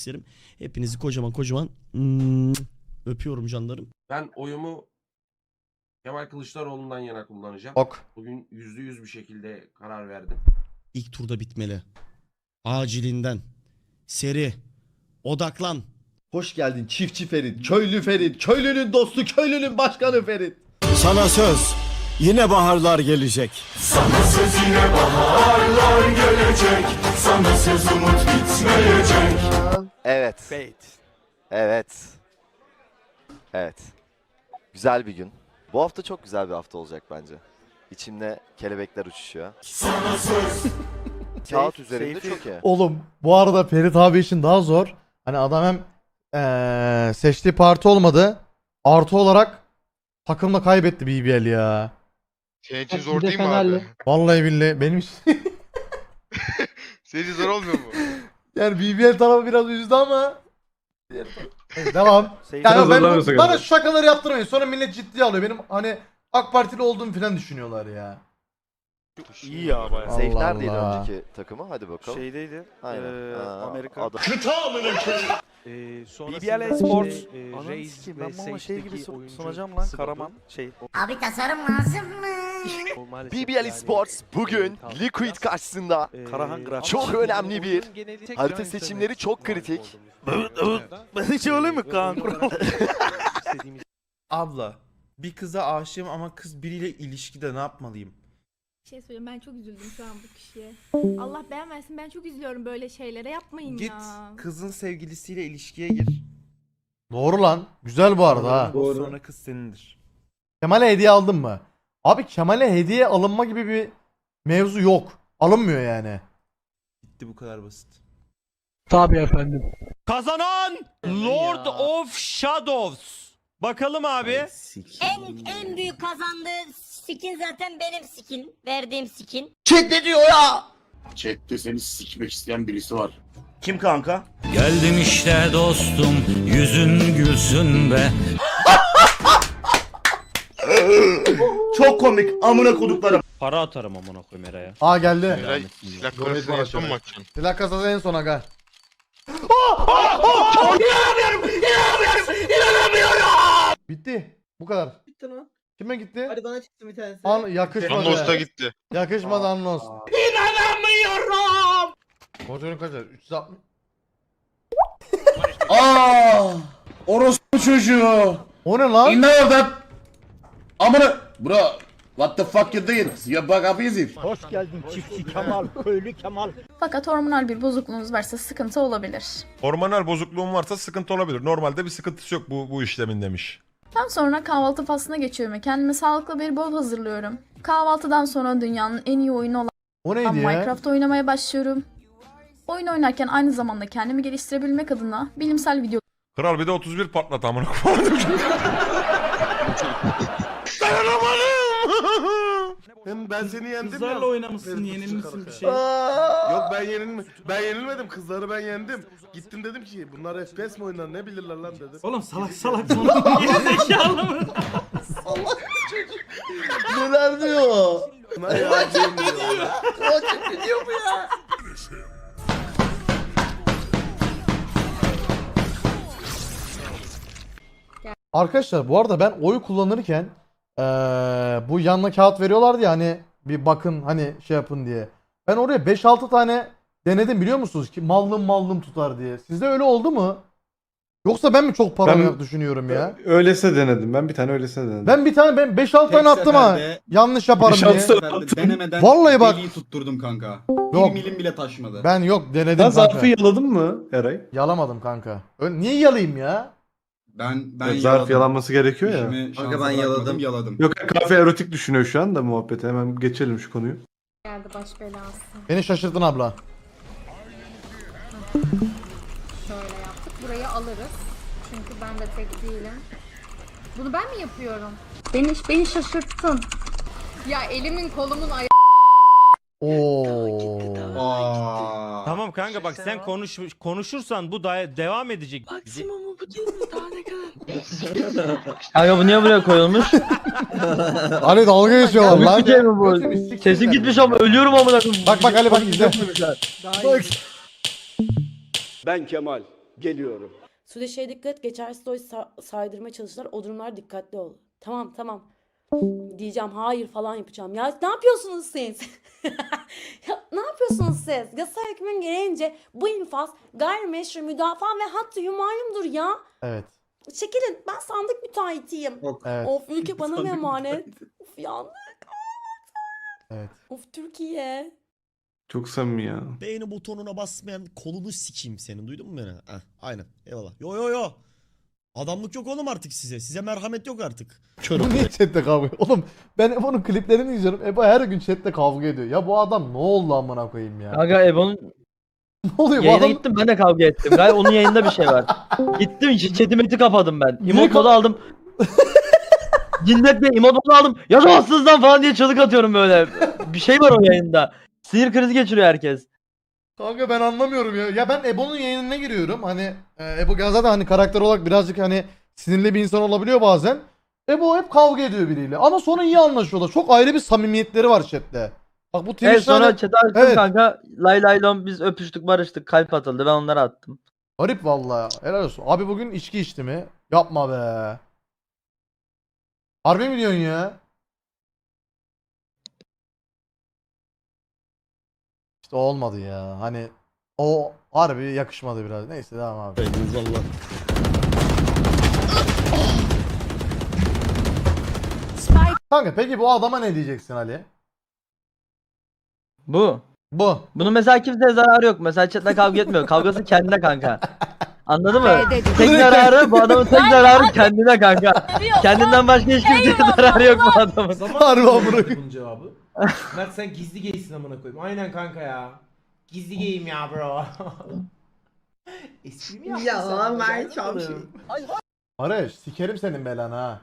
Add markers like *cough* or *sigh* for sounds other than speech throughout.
isterim. Hepinizi kocaman kocaman mm, öpüyorum canlarım. Ben oyumu Kemal Kılıçdaroğlu'ndan yana kullanacağım. Ok. Bugün yüzde yüz bir şekilde karar verdim. İlk turda bitmeli. Acilinden. Seri. Odaklan. Hoş geldin çiftçi Ferit, köylü Ferit, köylünün dostu, köylünün başkanı Ferit. Sana söz. Yine baharlar gelecek. Sana söz yine baharlar gelecek Sana söz umut bitmeyecek Evet. Evet. Evet. Güzel bir gün. Bu hafta çok güzel bir hafta olacak bence. İçimde kelebekler uçuşuyor. Sana söz *laughs* Kağıt üzerinde çok iyi. Oğlum bu arada Ferit abi için daha zor. Hani adam hem eee, seçtiği parti olmadı. Artı olarak takımla kaybetti BBL ya. Senin için zor değil mi abi? Vallahi billahi benim için. *laughs* Senin için zor olmuyor mu? Yani BBL tarafı biraz üzdü ama. Evet, Devam. Yani ben, bana şu şakaları yaptırmayın. Sonra millet ciddiye alıyor. Benim hani AK Partili olduğumu falan düşünüyorlar ya. İyi ya bayağı. Allah neredeydi Allah. önceki takımı? Hadi bakalım. Şeydeydi. Aynen. eee, Aa, Amerika. adam- Eee sonrasında BBL Sports. işte, eee, Ananı Reis sikeyim, ve ben bu ama şey gibi Safe'deki oyuncu sunacağım lan. Karaman. Şey. Abi tasarım lazım mı? BBL yani, Sports bugün Liquid karşısında. Karahan Graf. Çok önemli bir harita seçimleri çok kritik. *laughs* Ben hiç öyle mi kanka? *laughs* Abla bir kıza aşığım ama kız biriyle ilişkide ne yapmalıyım? Bir şey söyleyeyim ben çok üzüldüm şu an bu kişiye. Allah beğenmesin ben çok üzülüyorum böyle şeylere yapmayın Git ya. kızın sevgilisiyle ilişkiye gir. Doğru lan. Güzel bu arada ha. Sonra kız senindir. Kemal'e hediye aldın mı? Abi Kemal'e hediye alınma gibi bir mevzu yok. Alınmıyor yani. Bitti bu kadar basit. Kazanan Lord of Shadows. Bakalım abi. En en büyük kazandığı skin zaten benim skin. Verdiğim skin. Chat'te seni sikmek isteyen birisi var Kim kanka? Geldim işte dostum Yüzün gülsün be *laughs* Çok komik. Amına koduklarım. Para atarım amına koyayım Eray'a. Aa geldi. Eray silah karısına en son mu açacaksın? Silah kasası en son aga. Bitti. Bu kadar. Bitti lan. Kime gitti? Hadi bana çıktı bir tanesi. An yakışmadı. Anlos'ta gitti. Yakışmadı Anlos. İnanamıyorum. Kontrolün kaç? 360. Aa, Orospu çocuğu O ne lan? Oradan Amına Bro What the fuck you doing? You bug up easy Hoş geldin çiftçi Kemal, köylü Kemal. Fakat hormonal bir bozukluğunuz varsa sıkıntı olabilir. Hormonal bozukluğun varsa sıkıntı olabilir. Normalde bir sıkıntısı yok bu, bu işlemin demiş. Daha sonra kahvaltı faslına geçiyorum ve kendime sağlıklı bir bol hazırlıyorum. Kahvaltıdan sonra dünyanın en iyi oyunu olan O neydi ya? Minecraft oynamaya başlıyorum. Oyun oynarken aynı zamanda kendimi geliştirebilmek adına bilimsel video Kral bir de 31 patlat amına koyayım. *laughs* Hem ben seni yendim Kızlarla oynamışsın yenilmişsin bir şey. Yok ben yenilmedim. Ben yenilmedim. Kızları ben yendim. Gittim dedim ki bunlar FPS mi oynar ne bilirler lan dedim. Oğlum salak salak salak. *laughs* Gerizekalı mı? Neler diyor? Bunlar ya, diyor. Arkadaşlar bu arada ben oy kullanırken eee, bu yanına kağıt veriyorlardı ya hani bir bakın hani şey yapın diye. Ben oraya 5-6 tane denedim biliyor musunuz ki mallım mallım tutar diye. Sizde öyle oldu mu? Yoksa ben mi çok paranoyak düşünüyorum ya? Öylese denedim. Ben bir tane öylesine denedim. Ben bir tane ben 5-6 tane attım ha. Yanlış yaparım diye. Denemeden Vallahi bak. tutturdum kanka. Yok milim bile taşmadı. ben yok denedim kanka. yaladın mı Eray? Yalamadım kanka. Niye yalayayım ya? Ben ben Zarf yalanması gerekiyor ya. Kanka ben yaladım. yaladım. Yok kafe erotik düşünüyor şu anda muhabbete. Hemen geçelim şu konuyu. geldi baş belası. Beni şaşırtın abla. Şöyle yaptık. Burayı alırız. Çünkü ben de tek değilim. Bunu ben mi yapıyorum? Beni beni şaşırttın. Ya elimin kolumun ay Oo. Tamam kanka bak sen konuş konuşursan bu da devam edecek. *laughs* Kanka bu niye buraya koyulmuş? *laughs* Ali dalga geçiyorlar lan. mi bu? Sesim gitmiş ama ölüyorum amına koyayım. Bak bak Ali bak izle. Ben Kemal. geliyorum. Sude şey dikkat geçer story sa- saydırmaya çalışırlar. O durumlar dikkatli ol. Tamam tamam. Diyeceğim hayır falan yapacağım. Ya ne yapıyorsunuz siz? *laughs* ya ne yapıyorsunuz siz? Yasa hükmün gereğince bu infaz gayrimeşru müdafaa ve hattı humayumdur ya. Evet. Çekilin ben sandık müteahhitiyim. Evet. Of ülke bana mı emanet? of yandık. Evet. Of Türkiye. Çok samimi ya. Beğeni butonuna basmayan kolunu sikeyim senin. Duydun mu beni? Heh, aynen. Eyvallah. Yo yo yo. Adamlık yok oğlum artık size. Size merhamet yok artık. Bu niye chatte kavga ediyor? Oğlum ben Ebo'nun kliplerini izliyorum. Ebo her gün chatte kavga ediyor. Ya bu adam ne oldu amına koyayım ya? Kanka Ebo'nun *laughs* Ne oluyor bu yayına adam? gittim ben de kavga ettim. Galiba onun yayında bir şey var. *laughs* Gittim chatimi kapadım ben. Niye kap- aldım. *laughs* Cinnet Bey emote modu aldım. Yazamazsınız lan falan diye çığlık atıyorum böyle. Bir şey var o yayında. Sinir krizi geçiriyor herkes. Kanka ben anlamıyorum ya. Ya ben Ebo'nun yayınına giriyorum. Hani e, Ebo zaten hani karakter olarak birazcık hani sinirli bir insan olabiliyor bazen. Ebo hep kavga ediyor biriyle. Ama sonra iyi anlaşıyorlar. Çok ayrı bir samimiyetleri var chatte. Bak bu Twitch'te Evet sonra chat'e açtım Evet. kanka. Lay lay lom biz öpüştük barıştık kalp atıldı ben onlara attım. Garip vallahi. Helal olsun. Abi bugün içki içti mi? Yapma be. Harbi mi diyorsun ya? İşte olmadı ya. Hani o harbi yakışmadı biraz. Neyse devam abi. Allah. Kanka peki bu adama ne diyeceksin Ali? Bu. Bu. Bunun mesela kimseye zararı yok. Mesela chatle kavga etmiyor. Kavgası kendine kanka. Anladın mı? Tek zararı bu adamın tek zararı kendine kanka. Kendinden başka hiç kimseye zararı yok bu adamın. Harbi amına. Bunun cevabı. *laughs* Mert sen gizli geysin amına koyayım. Aynen kanka ya. Gizli geyim ya bro. *laughs* Espri mi yaptın ya, Mert Barış sikerim senin belanı ha.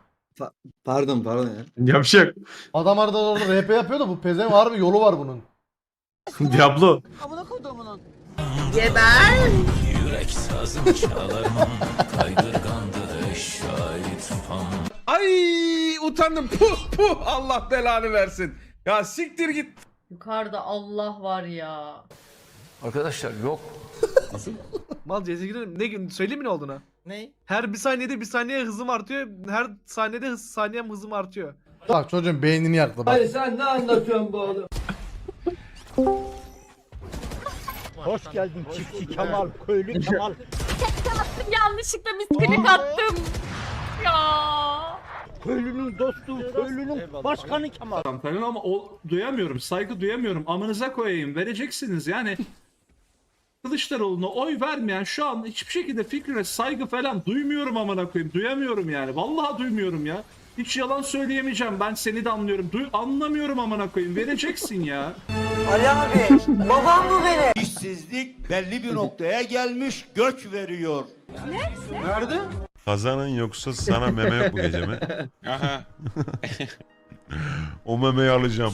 Pardon pardon ya. Yapacak. Adam arada orada RP yapıyor da bu pezevenk harbi yolu var bunun. *laughs* Diablo. Ay utandım. Puh puh Allah belanı versin. Ya siktir git. Yukarıda Allah var ya. Arkadaşlar yok. Mal CS'e girelim. Ne gün söyleyeyim mi ne olduğunu? Ne? Her bir saniyede bir saniye hızım artıyor. Her saniyede hız, saniyem hızım artıyor. Bak çocuğun beynini yaktı bak. sen ne anlatıyorsun bu oğlum? Hoş geldin çiftçi Kemal, köylü Kemal. Yanlışlıkla misklik attım. Ya. Köylünün dostu, köylünün başkanı Kemal. Falan ama o, duyamıyorum. Saygı duyamıyorum. Amınıza koyayım. Vereceksiniz yani. Kılıçdaroğlu'na oy vermeyen şu an hiçbir şekilde fikrine saygı falan duymuyorum amına koyayım. Duyamıyorum yani. Vallahi duymuyorum ya. Hiç yalan söyleyemeyeceğim. Ben seni de anlıyorum. Duy anlamıyorum amına koyayım. Vereceksin ya. *laughs* İşsizlik belli bir noktaya gelmiş, göç veriyor. Kazanın yoksa sana meme yok bu gece mi? *laughs* Aha. *laughs* o memeyi alacağım. *laughs*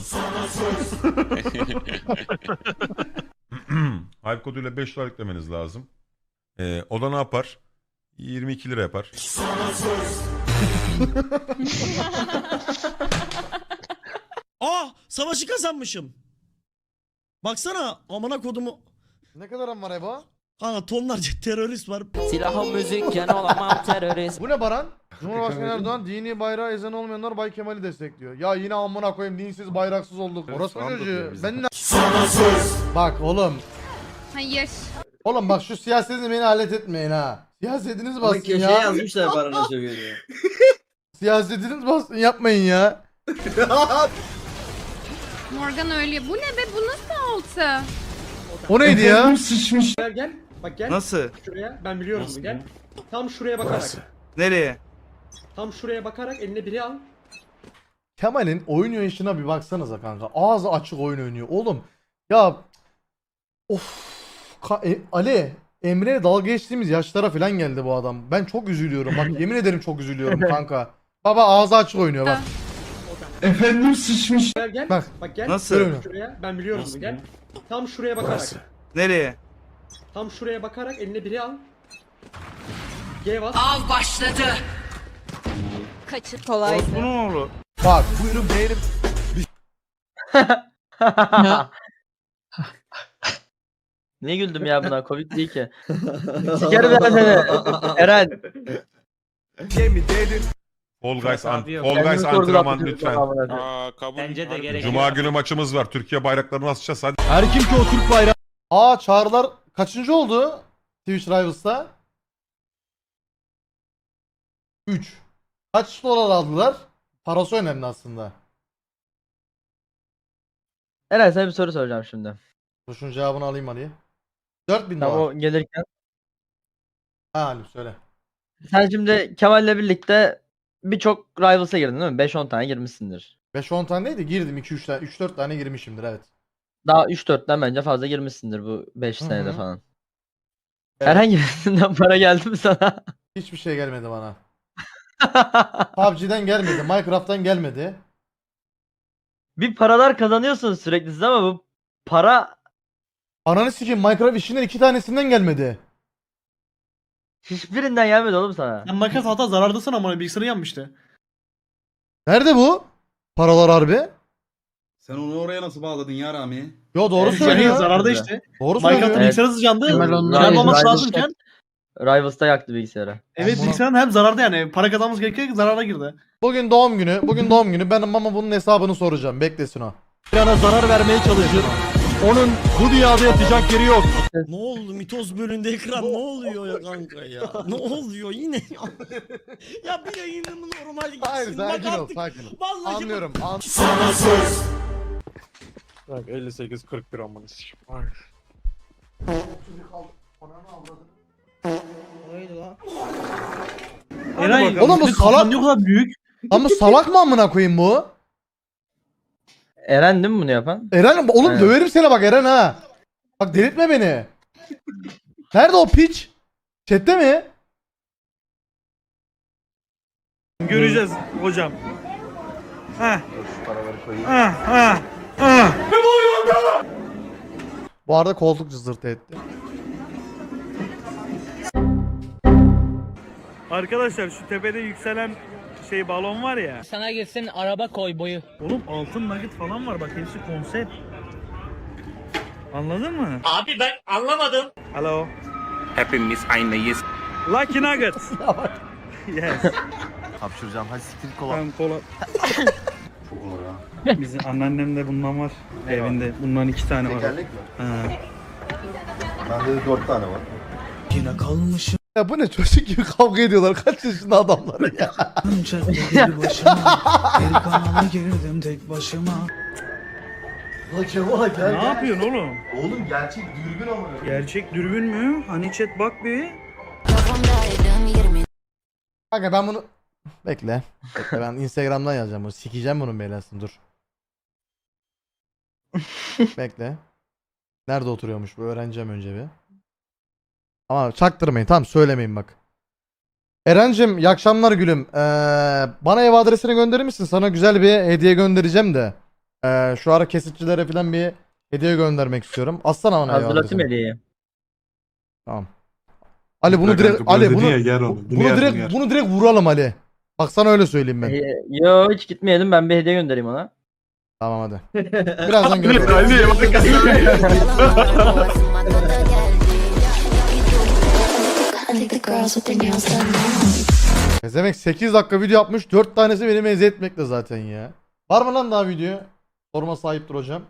Hype koduyla 5 dolar eklemeniz lazım. Ee, o da ne yapar? 22 lira yapar. Aa, savaşı kazanmışım. Baksana amına kodumu. Ne kadar var Ebo? Kanka tonlarca *laughs* terörist var. Silahım müzikken olamam terörist. Bu ne Baran? Cumhurbaşkanı Erdoğan dini bayrağı ezan olmayanlar Bay Kemal'i destekliyor. Ya yine amına koyayım dinsiz bayraksız olduk. Orası çocuğu. Ben ne... Bak oğlum. Hayır. Oğlum bak şu siyasetini beni alet etmeyin ha. Siyasetiniz bassın ya. yazmışlar Baran'a söylüyor. *laughs* Siyasetiniz bassın yapmayın ya. Morgan öyle. Bu ne be? Bu nasıl altı? O neydi ya? Gel gel. Bak gel. Nasıl? Şuraya. Ben biliyorum bunu gel. Tam şuraya bakarak. Nereye? Tam şuraya bakarak eline biri al. Kemal'in oyun oynayışına bir baksanıza kanka. Ağzı açık oyun oynuyor. Oğlum ya of Ka- e- Ali Emre'ye dalga geçtiğimiz yaşlara falan geldi bu adam. Ben çok üzülüyorum. Bak *laughs* yemin ederim çok üzülüyorum kanka. Baba ağzı açık oynuyor bak. Efendim sıçmış. Gel gel. Bak. Bak gel. Nasıl? Şuraya. Ben biliyorum bunu gel. Tam şuraya bakarak. Nereye? Tam şuraya bakarak eline biri al. G bas. Av başladı. Kaçır kolay. Bunun oğlu. Bak. Buyurun beğenim. Niye güldüm ya buna? Komik değil ki. *laughs* Sikerim ben seni. Eren. Fall Guys, an-. Fall Guys antrenman lütfen. amına koyayım. Bence de gerek Cuma günü maçımız var. Türkiye bayraklarını asacağız. Hadi. Her kim ki o Türk bayrağı. Aa çağrılar kaçıncı oldu Twitch Rivals'ta? 3. Kaç dolar aldılar? Parası önemli aslında. Eren sana bir soru soracağım şimdi. Dur şunun cevabını alayım Ali. 4000 Tam dolar. o gelirken. Ha Ali söyle. Sen şimdi Kemal'le birlikte birçok Rivals'a girdin değil mi? 5-10 tane girmişsindir. 5-10 tane neydi? Girdim 2-3 tane 3-4 tane girmişimdir evet. Daha 3-4'ten bence fazla girmişsindir bu 5 Hı senede hı. falan. Evet. Herhangi birisinden *laughs* para geldi mi sana? Hiçbir şey gelmedi bana. *laughs* PUBG'den gelmedi, Minecraft'tan gelmedi. bir paralar kazanıyorsunuz sürekli siz ama bu para Ananı sikeyim Minecraft işinden iki tanesinden gelmedi. hiçbirinden gelmedi oğlum sana. Sen makas hata zarardasın ama bilgisayarın yanmıştı. Nerede bu? Paralar harbi. Sen onu oraya nasıl bağladın ya Rami? Yo doğru Yani söylüyor. zararda işte. Doğru Minecraft'ın söylüyor. bilgisayarı sıcandı. Kemal onları- Yanmaması Rival- lazımken. Rivals'ta yaktı bilgisayarı. Evet Ama- bilgisayarın hem zararda yani. Para kazanması gerekirken zarara girdi. Bugün doğum günü. Bugün doğum günü. Ben ama bunun hesabını soracağım. Beklesin o. Yana zarar vermeye çalışır. Onun bu dünyada yatacak yeri yok. Ne oldu? Mitoz bölünde ekran ne oluyor ya kanka ya? Ne oluyor yine ya? ya bir yayınım normal gitsin. Bak artık sakin ol. vallahi Anlıyorum. An Bak 58 41 amına Eray, Oğlum bu salak- Ne kadar büyük. Ama salak mı amına koyayım bu? Eren değil mi bunu yapan? Eren oğlum Evet. döverim seni bak Eren ha. Bak delirtme beni. Nerede o piç? Chat'te mi? Göreceğiz hocam. Heh. Heh, heh, heh. Bu arada koltuk cızırtı etti. Arkadaşlar şu tepede yükselen şey balon var ya. Sana girsin araba koy boyu. Oğlum altın nugget falan var bak hepsi konsept. Anladın mı? Abi ben anlamadım. Hello. Hepimiz aynıyız. Lucky nugget. *laughs* yes. Hapşıracağım hadi siktir kola. Tamam kola. *laughs* Bizim anneannemde bundan var evinde. Bundan iki tane var. Tekerlek mi? Ha. Bende de 4 tane var. Ya bu ne çocuk gibi kavga ediyorlar. Kaç yaşında adamlar ya. Ne yapıyorsun oğlum? Oğlum gerçek dürbün ama. Gerçek dürbün mü? Hani chat bak bir. Kanka ben bunu... Bekle. Bekle ben Instagram'dan yazacağım bunu. Sikeceğim bunun belasını dur. *laughs* Bekle. Nerede oturuyormuş bu öğreneceğim önce bir. Ama çaktırmayın tamam söylemeyin bak. Erencim iyi akşamlar gülüm. Ee, bana ev adresini gönderir misin? Sana güzel bir hediye göndereceğim de. Ee, şu ara kesitçilere falan bir hediye göndermek istiyorum. Atsana bana ev Hazırlatayım adresini. hediyeyi. Tamam. Ali bunu direkt Ali bunu bu- bunu direkt bunu direkt vuralım Ali. Bak sana öyle söyleyeyim ben. Ee, Yo hiç gitmeyelim ben bir hediye göndereyim ona. Tamam hadi. *laughs* Birazdan görüşürüz. *laughs* Ezemek 8 dakika video yapmış. 4 tanesi beni meze etmekle zaten ya. Var mı lan daha video? Sorma sahiptir hocam.